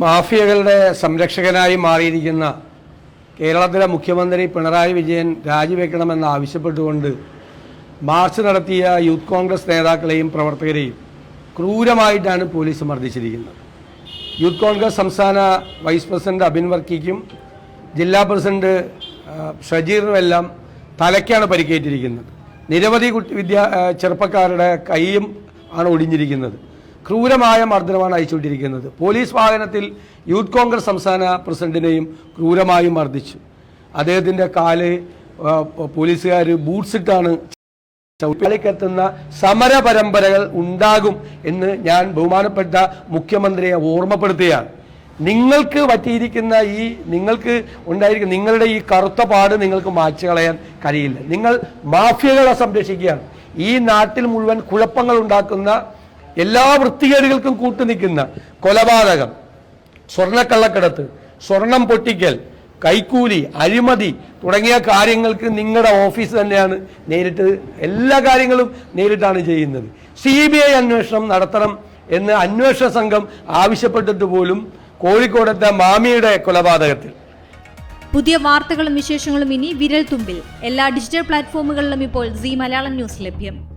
മാഫിയകളുടെ സംരക്ഷകനായി മാറിയിരിക്കുന്ന കേരളത്തിലെ മുഖ്യമന്ത്രി പിണറായി വിജയൻ രാജിവെക്കണമെന്ന് ആവശ്യപ്പെട്ടുകൊണ്ട് മാർച്ച് നടത്തിയ യൂത്ത് കോൺഗ്രസ് നേതാക്കളെയും പ്രവർത്തകരെയും ക്രൂരമായിട്ടാണ് പോലീസ് മർദ്ദിച്ചിരിക്കുന്നത്. യൂത്ത് കോൺഗ്രസ് സംസ്ഥാന വൈസ് പ്രസിഡന്റ് അബിൻ വർക്കിക്കും ജില്ലാ പ്രസിഡന്റ് ഷജീറിനുമെല്ലാം തലയ്ക്കാണ് പരിക്കേറ്റിരിക്കുന്നത്. നിരവധി കുട്ടി വിദ്യാ ചെറുപ്പക്കാരുടെ കൈയും ആണ് ഒടിഞ്ഞിരിക്കുന്നത്. ക്രൂരമായ മർദ്ദനമാണ് അയച്ചുകൊണ്ടിരിക്കുന്നത്. പോലീസ് വാഹനത്തിൽ യൂത്ത് കോൺഗ്രസ് സംസ്ഥാന പ്രസിഡന്റിനെയും ക്രൂരമായും മർദ്ദിച്ചു. അദ്ദേഹത്തിന്റെ കാൽ പോലീസുകാർ ബൂട്ട്സിട്ടാണ് ചവിട്ടിക്കെത്തുന്ന സമര പരമ്പരകൾ ഉണ്ടാകും എന്ന് ഞാൻ ബഹുമാനപ്പെട്ട മുഖ്യമന്ത്രിയെ ഓർമ്മപ്പെടുത്തുകയാണ്. നിങ്ങൾക്ക് പറ്റിയിരിക്കുന്ന ഈ നിങ്ങൾക്ക് ഉണ്ടായിരിക്കുന്ന നിങ്ങളുടെ ഈ കറുത്ത പാട് നിങ്ങൾക്ക് മാറ്റി കളയാൻ കഴിയില്ല. നിങ്ങൾ മാഫിയകളെ സംരക്ഷിക്കുകയാണ്. ഈ നാട്ടിൽ മുഴുവൻ കുഴപ്പങ്ങൾ ഉണ്ടാക്കുന്ന എല്ലാ വൃത്തികേടുകൾക്കും കൂട്ടുനിൽക്കുന്ന കൊലപാതകം സ്വർണക്കള്ളക്കടത്ത് സ്വർണം പൊട്ടിക്കൽ കൈക്കൂലി അഴിമതി തുടങ്ങിയ കാര്യങ്ങൾക്ക് നിങ്ങളുടെ ഓഫീസ് തന്നെയാണ് നേരിട്ട് എല്ലാ കാര്യങ്ങളും നേരിട്ടാണ് ചെയ്യുന്നത്. സി ബി ഐ അന്വേഷണം നടത്തണം എന്ന് അന്വേഷണ സംഘം ആവശ്യപ്പെട്ടിട്ട് പോലും കോഴിക്കോടത്തെ മാമിയുടെ കൊലപാതകത്തിൽ. പുതിയ വാർത്തകളും വിശേഷങ്ങളും ഇനി വിരൽ തുമ്പിൽ എല്ലാ ഡിജിറ്റൽ പ്ലാറ്റ്ഫോമുകളിലും ഇപ്പോൾ സി മലയാളം ന്യൂസ് ലഭ്യം.